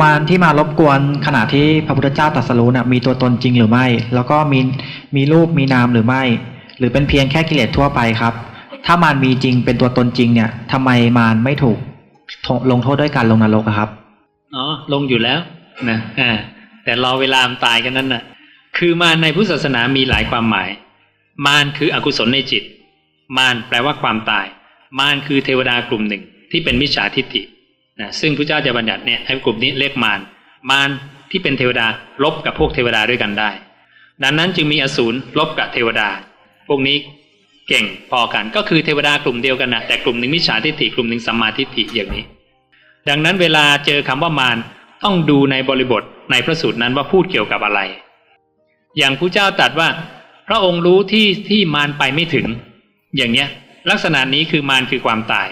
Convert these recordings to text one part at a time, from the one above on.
มารที่มารบกวนขณะที่พระพุทธเจ้าตรัสรู้น่ะมีตัวตนจริงหรือไม่ แล้วก็มีมีรูปมีนามหรือไม่ หรือเป็นเพียงแค่กิเลสทั่วไปครับ ถ้ามารมีจริงเป็นตัวตนจริงเนี่ยทำไมมารไม่ถูกลงโทษด้วยการลงนรกครับอ๋อลงอยู่แล้วนะอ่าแต่รอเวลามตายกันนั้นน่ะ คือมารในพุทธศาสนามีหลายความหมาย มารคืออกุศลในจิต มารแปลว่าความตาย มารคือเทวดากลุ่มหนึ่งที่เป็นมิจฉาทิฏฐิ นะซึ่งพระเจ้าจะบัญญัติเนี่ยให้กลุ่มนี้เรียกมารมารที่เป็นเทวดาลบกับพวกเทวดาด้วยกันได้ ดังนั้นจึงมีอสูรลบกับเทวดา พวกนี้เก่งพอกันก็คือเทวดากลุ่มเดียวกันนะแต่กลุ่มหนึ่งมิจฉาทิฏฐิกลุ่มหนึ่งสัมมาทิฏฐิอย่างนี้ ดังนั้นเวลาเจอคำว่ามารต้องดูในบริบทในพระสูตรนั้นว่าพูดเกี่ยวกับอะไร อย่างผู้เจ้าตรัสว่า พระองค์รู้ที่ที่มารไปไม่ถึง อย่างเนี้ย ลักษณะนี้คือมารคือความตาย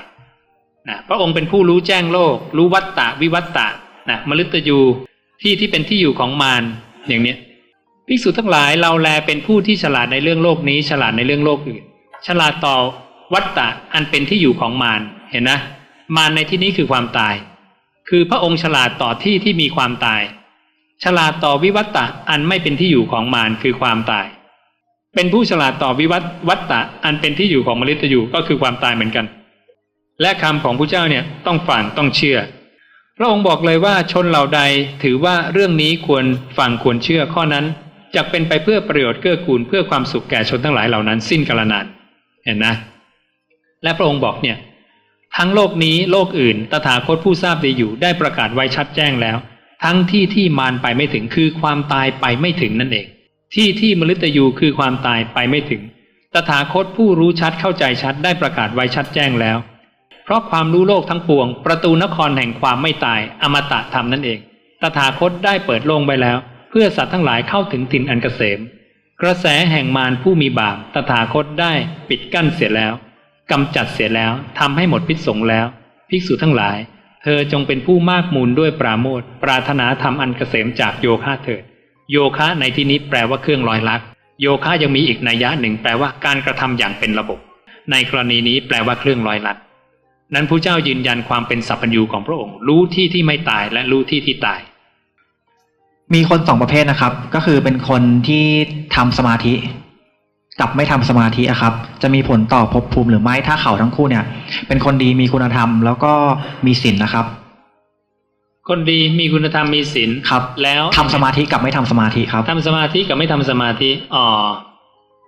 นะพระองค์เป็นผู้รู้แจ้งโลก รู้วัตตะวิวัตตะนะมฤตยูที่ที่เป็นที่อยู่ของมารอย่างเนี้ยภิกษุทั้งหลายเราแลเป็นผู้ที่ฉลาดในเรื่องโลกนี้ ฉลาดในเรื่องโลกอื่น ฉลาดต่อวัตตะอันเป็นที่อยู่ของมารเห็นนะ มารในที่นี้คือความตาย คือพระองค์ฉลาดต่อที่ที่มีความตาย ฉลาดต่อวิวัตตะอันไม่เป็นที่อยู่ของมารคือความตาย เป็นผู้ฉลาดต่อวิวัตวัตตะอันเป็นที่อยู่ของมฤตยูก็คือความตายเหมือนกัน และคำของพระเจ้าเนี่ยต้องฟังต้องเชื่อ พระองค์บอกเลยว่าชนเหล่าใดถือว่าเรื่องนี้ควรฟังควรเชื่อข้อนั้นจะเป็นไปเพื่อประโยชน์เกื้อกูลเพื่อความสุขแก่ชนทั้งหลายเหล่านั้น สิ้นกาลนานเห็นนะ และพระองค์บอกเนี่ยทั้งโลกนี้โลกอื่น ตถาคตผู้ทราบดีอยู่ได้ประกาศไว้ชัดแจ้งแล้ว ทั้งที่ที่มารไปไม่ถึงคือความตายไปไม่ถึงนั่นเอง ที่ที่มฤตยูคือความตายไปไม่ถึง ตถาคตผู้รู้ชัดเข้าใจชัดได้ประกาศไว้ชัดแจ้งแล้ว ราะความรู้โลกทั้งปวง ประตูนครแห่งความไม่ตายอมตะธรรมนั่นเอง ตถาคตได้เปิดโล่งไปแล้ว เพื่อสัตว์ทั้งหลายเข้าถึงถิ่นอันเกษม กระแสแห่งมารผู้มีบาปตถาคตได้ปิดกั้นเสียแล้วกำจัดเสียแล้วทำให้หมดพิษสงแล้ว ภิกษุทั้งหลาย เธอจงเป็นผู้มากมูลด้วยปราโมทปรารถนาทำอันเกษมจากโยคะเถิด โยคะในที่นี้แปลว่าเครื่องลอยลัก โยคะยังมีอีกนัยยะหนึ่งแปลว่าการกระทำอย่างเป็นระบบ ในกรณีนี้แปลว่าเครื่องลอยลัด นั้นพระเจ้ายืนยันความเป็นสัพพัญญูของพระองค์ รู้ที่ที่ไม่ตายและรู้ที่ที่ตาย มีคนสองประเภทนะครับ ก็คือเป็นคนที่ทำสมาธิ กับไม่ทำสมาธิอะครับ จะมีผลต่อภพภูมิหรือไม่ถ้าเขาทั้งคู่เนี่ย เป็นคนดีมีคุณธรรม แล้วก็มีศีลนะครับ คนดีมีคุณธรรมมีศีลครับ แล้วทำสมาธิกับไม่ทำสมาธิครับทำสมาธิกับไม่ทำสมาธิอ๋อ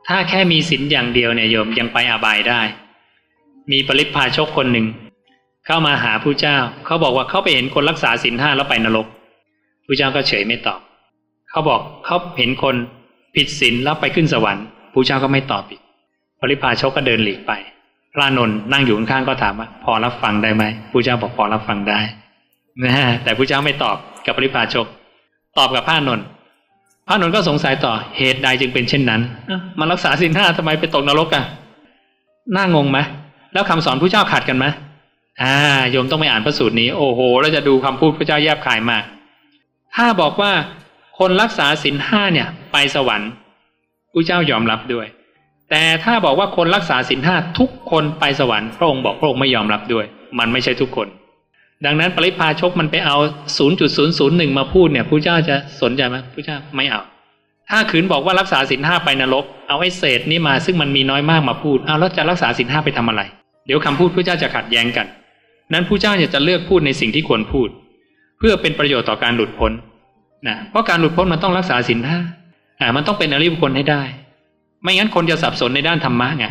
ถ้าแค่มีศีลอย่างเดียวเนี่ยโยมยังไปอบายได้ มีปริพาชกคนหนึ่ง เข้ามาหาผู้เจ้า เขาบอกว่าเขาไปเห็นคนรักษาศีลห้าแล้วไปนรกผู้เจ้าก็เฉยไม่ตอบ เขาบอกเขาเห็นคนผิดศีลแล้วไปขึ้นสวรรค์ผู้เจ้าก็ไม่ตอบอีกปริพาชกก็เดินหลีกไป พระนนท์นั่งอยู่ข้างๆก็ถามว่าพอรับฟังได้ไหมผู้เจ้าบอกพอรับฟังได้นะฮะแต่ผู้เจ้าไม่ตอบกับปริพาชก ตอบกับพระนนท์พระนนท์ก็สงสัยต่อเหตุใดจึงเป็นเช่นนั้นเอ้ามารักษาศีลห้าทำไมไปตกนรกอะน่างงไหม แล้วคำสอนผู้เจ้าขัดกันไหมอ่าโยมต้องไปอ่านพระสูตรนี้ โอ้โห แล้วจะดูคำพูดพระเจ้าแยบคายมากถ้าบอกว่าคนรักษาศีลห้าเนี่ย ไปสวรรค์ผู้เจ้ายอมรับด้วย แต่ถ้าบอกว่าคนรักษาศีลห้าทุกคนไปสวรรค์พระองค์บอกพระองค์ไม่ยอมรับด้วย มันไม่ใช่ทุกคน ดังนั้นปริพาชกมันไปเอา 0.001 มาพูดเนี่ยผู้เจ้าจะสนใจไหมผู้เจ้าไม่เอา ถ้าขืนบอกว่ารักษาศีลห้าไปนรก เอาไอ้เศษนี้มาซึ่งมันมีน้อยมากมาพูดเอาแล้วจะรักษาศีลห้าไปทำอะไร เดี๋ยวคำพูดผู้เจ้าจะขัดแย้งกัน นั้นผู้เจ้าเนี่ยจะเลือกพูดในสิ่งที่ควรพูด เพื่อเป็นประโยชน์ต่อการหลุดพ้นนะเพราะการหลุดพ้นมันต้องรักษาศีลห้าอ่ามันต้องเป็นอริยบุคคลให้ได้ ไม่งั้นคนจะสับสนในด้านธรรมะไง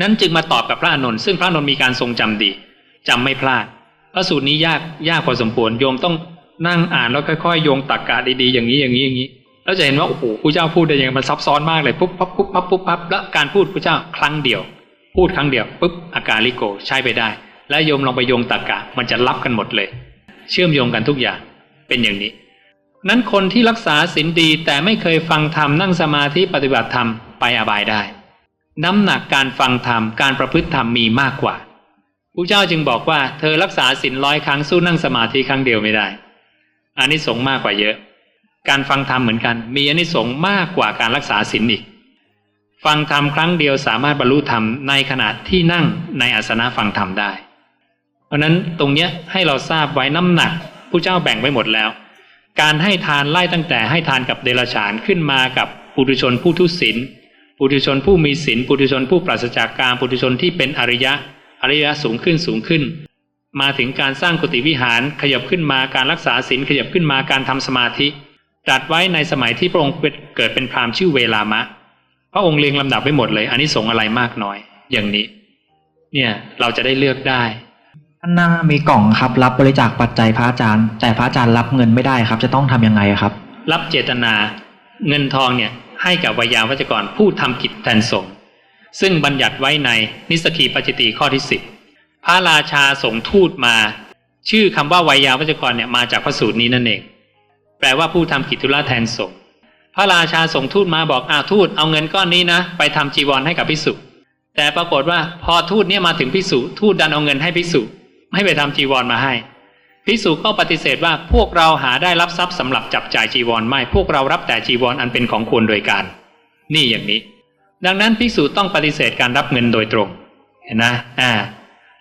นั้นจึงมาตอบกับพระอานนท์ซึ่งพระอานนท์มีการทรงจำดีจำไม่พลาดพระสูตรนี้ยากยากพอสมควรโยมต้องนั่งอ่านแล้วค่อยๆโยงตรรกะดีๆอย่างนี้อย่างนี้อย่างนี้แล้วจะเห็นว่าโอ้โหผู้เจ้าพูดได้ยังไงมันซับซ้อนมากเลยปุ๊บปั๊บปุ๊บปั๊บปุ๊บปั๊บแล้วการพูดผู้เจ้าครั้งเดียว พูดครั้งเดียวปุ๊บอาการลิโกใช้ไปได้ และโยมลองไปโยงตรรกะมันจะรับกันหมดเลย เชื่อมโยงกันทุกอย่างเป็นอย่างนี้ นั้นคนที่รักษาศีลดีแต่ไม่เคยฟังธรรมนั่งสมาธิปฏิบัติธรรมไปอบายได้ น้ำหนักการฟังธรรมการประพฤติธรรมมีมากกว่าพระเจ้าจึงบอกว่าเธอรักษาศีลร้อยครั้งสู้นั่งสมาธิครั้งเดียวไม่ได้อานิสงส์มากกว่าเยอะ การฟังธรรมเหมือนกัน มีอานิสงส์มากกว่าการรักษาศีลอีก ฟังธรรมครั้งเดียวสามารถบรรลุธรรมในขณะที่นั่งในอาสนะฟังธรรมได้ เพราะนั้นตรงเนี้ยให้เราทราบไว้น้ำหนักผู้เจ้าแบ่งไว้หมดแล้ว การให้ทานไล่ตั้งแต่ให้ทานกับเดรัจฉานขึ้นมากับปุถุชนผู้ทุศีลปุถุชนผู้มีศีลปุถุชนผู้ปราศจากกามปุถุชนที่เป็นอริยะอริยะสูงขึ้นสูงขึ้น มาถึงการสร้างกุฏิวิหารขยับขึ้นมาการรักษาศีลขยับขึ้นมาการทำสมาธิตรัดไว้ในสมัยที่พระองค์เกิดเป็นพราหมณ์ชื่อเวลามะ พระองค์เรียงลำดับไว้หมดเลยอันนี้สงส์อะไรมากน้อย อย่างนี้ เนี่ยเราจะได้เลือกได้ท่านหน้ามีกล่องครับ รับบริจาคปัจจัยพระอาจารย์ แต่พระอาจารย์รับเงินไม่ได้ครับ จะต้องทำยังไงครับ รับเจตนาเงินทองเนี่ยให้กับวิยาวัจกรผู้ทำกิจแทนสงฆ์ซึ่งบัญญัติไว้ในนิสกีปจิตีข้อที่สิบพระราชาส่งทูตมา ชื่อคำว่าวิยาวัจกรเนี่ยมาจากพระสูตรนี้นั่นเอง แปลว่าผู้ทำกิจธุระแทนสงฆ์ พระราชาส่งทูตมาบอกอาทูตเอาเงินก้อนนี้นะ ไปทำจีวรให้กับพิสุแต่ปรากฏว่าพอทูตเนี่ยมาถึงพิสุทูตดันเอาเงินให้พิสุไม่ไปทำจีวรมาให้พิสุก็ปฏิเสธว่าพวกเราหาได้รับทรัพย์สำหรับจับจ่ายจีวรไม่ พวกเรารับแต่จีวรอันเป็นของควรโดยการ นี่อย่างนี้ ดังนั้นพิสุต้องปฏิเสธการรับเงินโดยตรง เห็นนะอ่า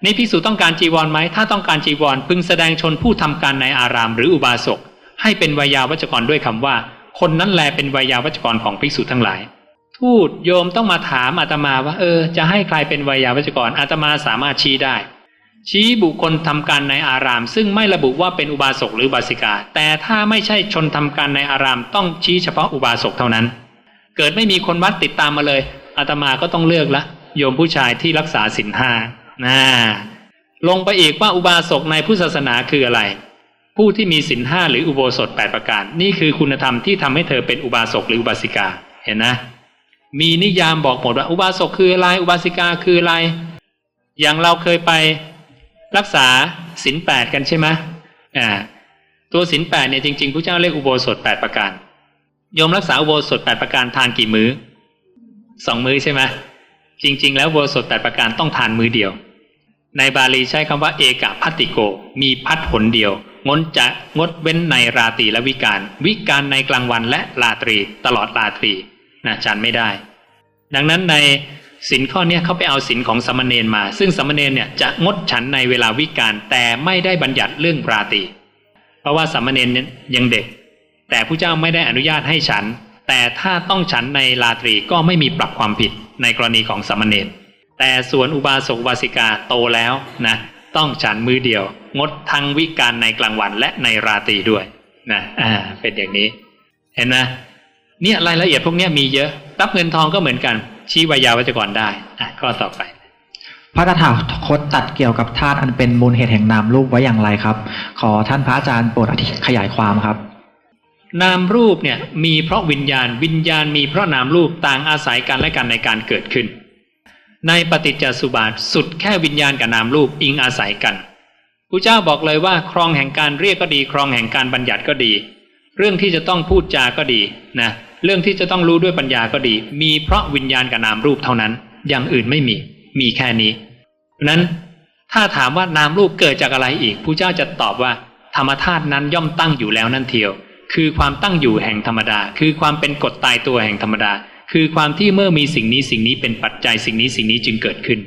นี่พิสุต้องการจีวรไหม ถ้าต้องการจีวรพึงแสดงชนผู้ทำการในอารามหรืออุบาสกให้เป็นวายาวัจกรด้วยคำว่า คนนั้นแลเป็นวายาวัจกรของภิกษุทั้งหลาย ทูตโยมต้องมาถามอาตมาว่า เออ จะให้ใครเป็นวายาวัจกรอาตมาสามารถชี้ได้ ชี้บุคคลทำการในอาราม ซึ่งไม่ระบุว่าเป็นอุบาสกหรือบาสิกา แต่ถ้าไม่ใช่ชนทำการในอาราม ต้องชี้เฉพาะอุบาสกเท่านั้น เกิดไม่มีคนวัดติดตามมาเลยอาตมาก็ต้องเลือกละโยมผู้ชายที่รักษาศีลห้านะลงไปอีกว่าอุบาสกในพุทธศาสนาคืออะไร ผู้ที่มีศีลห้าหรืออุโบสถแปดประการ นี่คือคุณธรรมที่ทำให้เธอเป็นอุบาสกหรืออุบาสิกา เห็นนะ มีนิยามบอกหมดว่าอุบาสกคืออะไร อุบาสิกาคืออะไร อย่างเราเคยไปรักษาศีลแปดกันใช่ไหมอ่า ตัวศีลแปดเนี่ยจริงๆพระเจ้าเรียกอุโบสถแปดประการโยมรักษาอุโบสถแปดประการทานกี่มื้อสองมื้อใช่ไหมจริง ๆ แล้วอุโบสถแปดประการต้องทานมื้อเดียว ในบาลีใช้คำว่าเอกพัตติโก มีพัดผลเดียว งดจะงดเว้นในราตรีและวิการ วิการในกลางวันและราตรีตลอดราตรีนะจันไม่ได้ ดังนั้นในสินข้อเนี้ยเขาไปเอาสินของสมณเณรมา ซึ่งสมณเณรเนี่ยจะงดฉันในเวลาวิการแต่ไม่ได้บัญญัติเรื่องราตรีเพราะว่าสมณเณรเนนยยังเด็ก แต่ผู้เจ้าไม่ได้อนุญาตให้ฉัน แต่ถ้าต้องฉันในราตรีก็ไม่มีปรับความผิดในกรณีของสมณเณรแต่ส่วนอุบาสกอุบาสิกาโตแล้วนะ ต้องฉันมือเดียว งดทั้งวิการในกลางวันและในราตรีด้วยนะอ่าเป็นอย่างนี้ เห็นไหมเนี่ยรายละเอียดพวกเนี้ยมีเยอะรับเงินทองก็เหมือนกัน ชี้วายาวัจกรได้อะข้อต่อไป พระตถาคตตัดเกี่ยวกับธาตุอันเป็นมูลเหตุแห่งนามรูปไว้อย่างไรครับ ขอท่านพระอาจารย์โปรดอธิขยายความครับ นามรูปเนี่ยมีเพราะวิญญาณวิญญาณมีเพราะนามรูปต่างอาศัยกันและกันในการเกิดขึ้น ในปฏิจจสุบาทสุดแค่วิญญาณกับนามรูปอิงอาศัยกันพระเจ้าบอกเลยว่าครองแห่งการเรียกก็ดี ครองแห่งการบัญญัติก็ดี เรื่องที่จะต้องพูดจาก็ดีนะเรื่องที่จะต้องรู้ด้วยปัญญาก็ดี มีเพราะวิญญาณกับนามรูปเท่านั้น อย่างอื่นไม่มีมีแค่นี้นั้นถ้าถามว่านามรูปเกิดจากอะไรอีกพระเจ้าจะตอบว่า ธรรมธาตุนั้นย่อมตั้งอยู่แล้วนั่นเทียว คือความตั้งอยู่แห่งธรรมดา คือความเป็นกฎตายตัวแห่งธรรมดา คือความที่เมื่อมีสิ่งนี้สิ่งนี้เป็นปัจจัยสิ่งนี้สิ่งนี้จึงเกิดขึ้น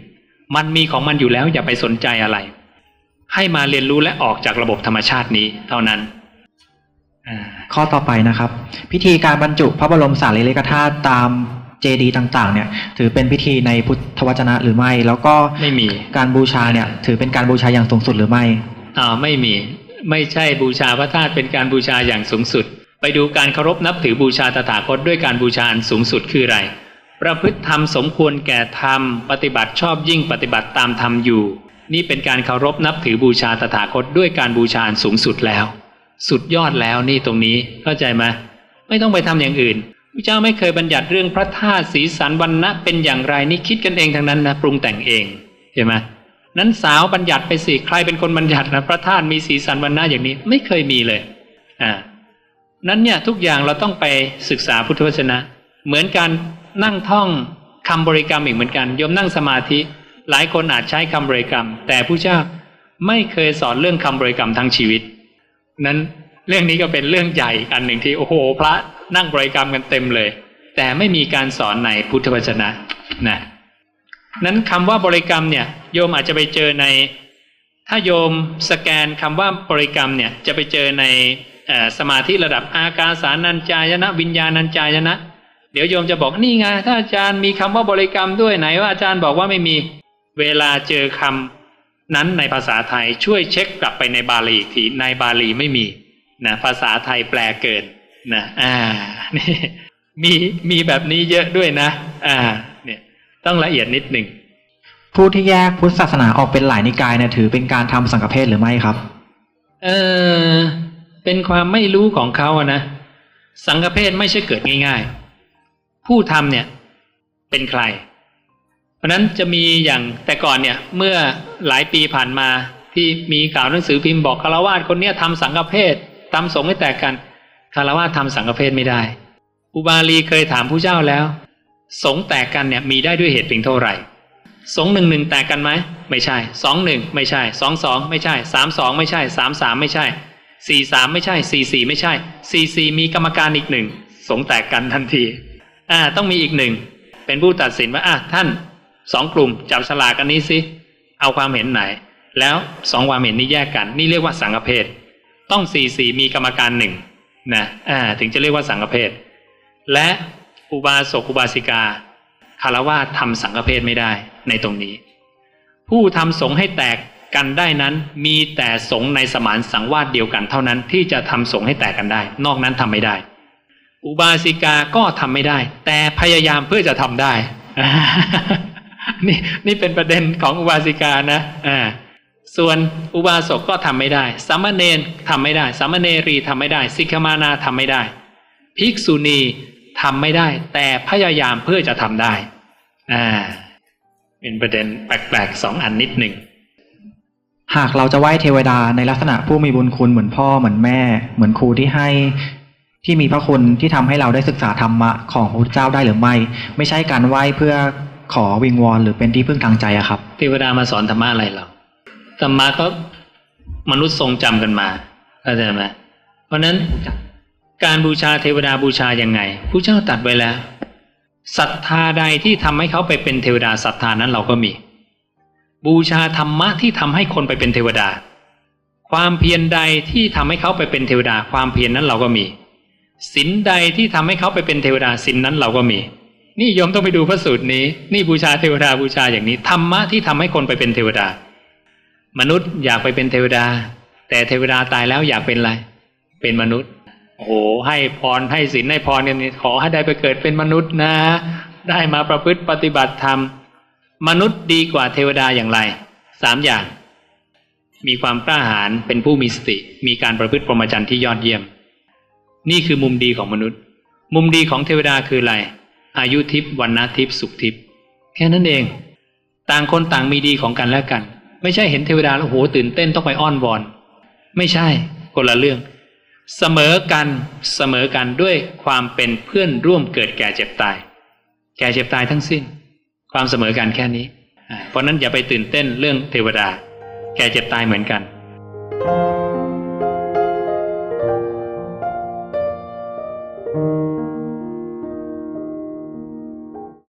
มันมีของมันอยู่แล้วอย่าไปสนใจอะไร ให้มาเรียนรู้และออกจากระบบธรรมชาตินี้เท่านั้นอ่าข้อต่อไปนะครับ พิธีการบรรจุพระบรมสารีริกธาตุตามเจดีย์ต่างๆ เนี่ย ถือเป็นพิธีในพุทธวจนะหรือไม่ แล้วก็ไม่มีการบูชาเนี่ย ถือเป็นการบูชาอย่างสูงสุดหรือไม่อ่าไม่มี ไม่ใช่บูชาพระธาตุเป็นการบูชาอย่างสูงสุด ไปดูการเคารพนับถือบูชาตถาคตด้วยการบูชาสูงสุดคืออะไร ประพฤติธรรมสมควรแก่ธรรม ปฏิบัติชอบยิ่งปฏิบัติตามธรรมอยู่ นี่เป็นการเคารพนับถือบูชาตถาคตด้วยการบูชาสูงสุดแล้ว สุดยอดแล้วนี่ตรงนี้เข้าใจไหมไม่ต้องไปทำอย่างอื่นพระเจ้าไม่เคยบัญญัติเรื่องพระธาตุสีสันวันนะเป็นอย่างไรนี่คิดกันเองทั้งนั้นนะปรุงแต่งเองเห็นไหมนั้นสาวบัญญัติไปสิใครเป็นคนบัญญัตินะพระธาตุมีสีสันวันนะอย่างนี้ไม่เคยมีเลยอ่า นั้นเนี่ยทุกอย่างเราต้องไปศึกษาพุทธวจนะ เหมือนการนั่งท่องคำบริกรรมอีกเหมือนกันโยมนั่งสมาธิ หลายคนอาจใช้คำบริกรรม แต่ผู้เจ้าไม่เคยสอนเรื่องคำบริกรรมทั้งชีวิต นั้นเรื่องนี้ก็เป็นเรื่องใหญ่อันหนึ่งที่โอ้โห พระนั่งบริกรรมกันเต็มเลย แต่ไม่มีการสอนในพุทธวจนะนะนั้นคำว่าบริกรรมเนี่ยโยมอาจจะไปเจอใน ถ้าโยมสแกนคำว่าบริกรรมเนี่ยจะไปเจอใน สมาธิระดับอากาสานัญจายนะ วิญญาณัญจายนะ เดี๋ยวโยมจะบอกนี่ไงถ้าอาจารย์มีคำว่าบริกรรมด้วยไหนว่าอาจารย์บอกว่าไม่มีเวลาเจอคำนั้นในภาษาไทยช่วยเช็คกลับไปในบาลีอีกทีในบาลีไม่มีนะภาษาไทยแปลเกินนะอ่านี่มีมีแบบนี้เยอะด้วยนะ อ่า เนี่ย ต้องละเอียดนิดหนึ่งผู้ที่แยกพุทธศาสนาออกเป็นหลายนิกายเนี่ยถือเป็นการทำสังฆเพศหรือไม่ครับ เออ เป็นความไม่รู้ของเขาอะนะ สังฆเพศไม่ใช่เกิดง่าย ๆ ผู้ทำเนี่ยเป็นใคร เพราะนั้นจะมีอย่างแต่ก่อนเนี่ยเมื่อหลายปีผ่านมาที่มีข่าวหนังสือพิมพ์บอกคารวาสคนเนี้ยทำสังฆเพศทำสงฆ์ให้แตกกันคารวาสทำสังฆเพศไม่ได้ อุบาลีเคยถามผู้เจ้าแล้ว สงฆ์แตกกันเนี่ยมีได้ด้วยเหตุเพียงเท่าไหร่สองหนึ่งหนึ่งแตกกันไหมไม่ใช่สองหนึ่งไม่ใช่สองสองไม่ใช่สามสองไม่ใช่สามสามไม่ใช่ สี่สามไม่ใช่สี่สี่ไม่ใช่สี่สี่มีกรรมการอีกหนึ่งสงแตกกันทันที อ่า ต้องมีอีกหนึ่งเป็นผู้ตัดสินว่าอะท่านสองกลุ่มจับสลากกันนี้สิเอาความเห็นไหน แล้วสองความเห็นนี้แยกกัน นี่เรียกว่าสังฆเพศต้องสี่สี่มีกรรมการหนึ่งนะอ่าถึงจะเรียกว่าสังฆเพศและอุบาสกอุบาสิกาคารวาสทำสังฆเพศไม่ได้ในตรงนี้ ผู้ทำสงให้แตก กันได้นั้นมีแต่สงในสมานสังวาสเดียวกันเท่านั้นที่จะทำสงให้แตกกันได้ นอกนั้นทำไม่ได้ อุบาสิกาก็ทำไม่ได้ แต่พยายามเพื่อจะทำได้ นี่นี่เป็นประเด็นของอุบาสิกานะอ่าส่วนอุบาสกก็ทำไม่ได้สามเณรทำไม่ได้สามเณรีทำไม่ได้สิกขมานาทำไม่ได้ ภิกษุณีทำไม่ได้ แต่พยายามเพื่อจะทำได้อ่าเป็นประเด็นแปลกๆสองอันนิดหนึ่ง หากเราจะไหว้เทวดาในลักษณะผู้มีบุญคุณเหมือนพ่อเหมือนแม่ เหมือนครูที่ให้ที่มีพระคุณที่ทำให้เราได้ศึกษาธรรมะของพระพุทธเจ้าได้หรือไม่ ไม่ใช่การไหว้เพื่อขอวิงวอนหรือเป็นที่พึ่งทางใจอะครับ เทวดามาสอนธรรมะอะไรเราธรรมะก็มนุษย์ทรงจำกันมาเข้าใจไหมเพราะฉะนั้นการบูชาเทวดาบูชายังไงผู้เจ้าตัดไว้แล้วศรัทธาใดที่ทำให้เขาไปเป็นเทวดาศรัทธานั้นเราก็มี บูชาธรรมะที่ทำให้คนไปเป็นเทวดา ความเพียรใดที่ทำให้เขาไปเป็นเทวดา ความเพียรนั้นเราก็มีศีลใดที่ทำให้เขาไปเป็นเทวดาศีลนั้นเราก็มี นี่โยมต้องไปดูพระสูตรนี้ นี่บูชาเทวดาบูชาอย่างนี้ธรรมะที่ทำให้คนไปเป็นเทวดา มนุษย์อยากไปเป็นเทวดา แต่เทวดาตายแล้วอยากเป็นอะไร เป็นมนุษย์โอ้โหให้พรให้ศีลให้พรเนี่ยขอให้ได้ไปเกิดเป็นมนุษย์นะ ได้มาประพฤติปฏิบัติธรรม มนุษย์ดีกว่าเทวดาอย่างไรสามอย่าง มีความกล้าหาญเป็นผู้มีสติ มีการประพฤติพรหมจรรย์ที่ยอดเยี่ยม นี่คือมุมดีของมนุษย์ มุมดีของเทวดาคืออะไร อายุทิพย์วันนาทิพย์สุขทิพย์แค่นั้นเอง ต่างคนต่างมีดีของกันและกัน ไม่ใช่เห็นเทวดาแล้วโหตื่นเต้นต้องไปอ้อนวอน ไม่ใช่คนละเรื่อง เสมอกันเสมอกันด้วยความเป็นเพื่อนร่วมเกิดแก่เจ็บตาย แก่เจ็บตายทั้งสิ้น ความเสมอกันแค่นี้ เพราะนั้นอย่าไปตื่นเต้นเรื่องเทวดา แกเจ็บตายเหมือนกัน thank you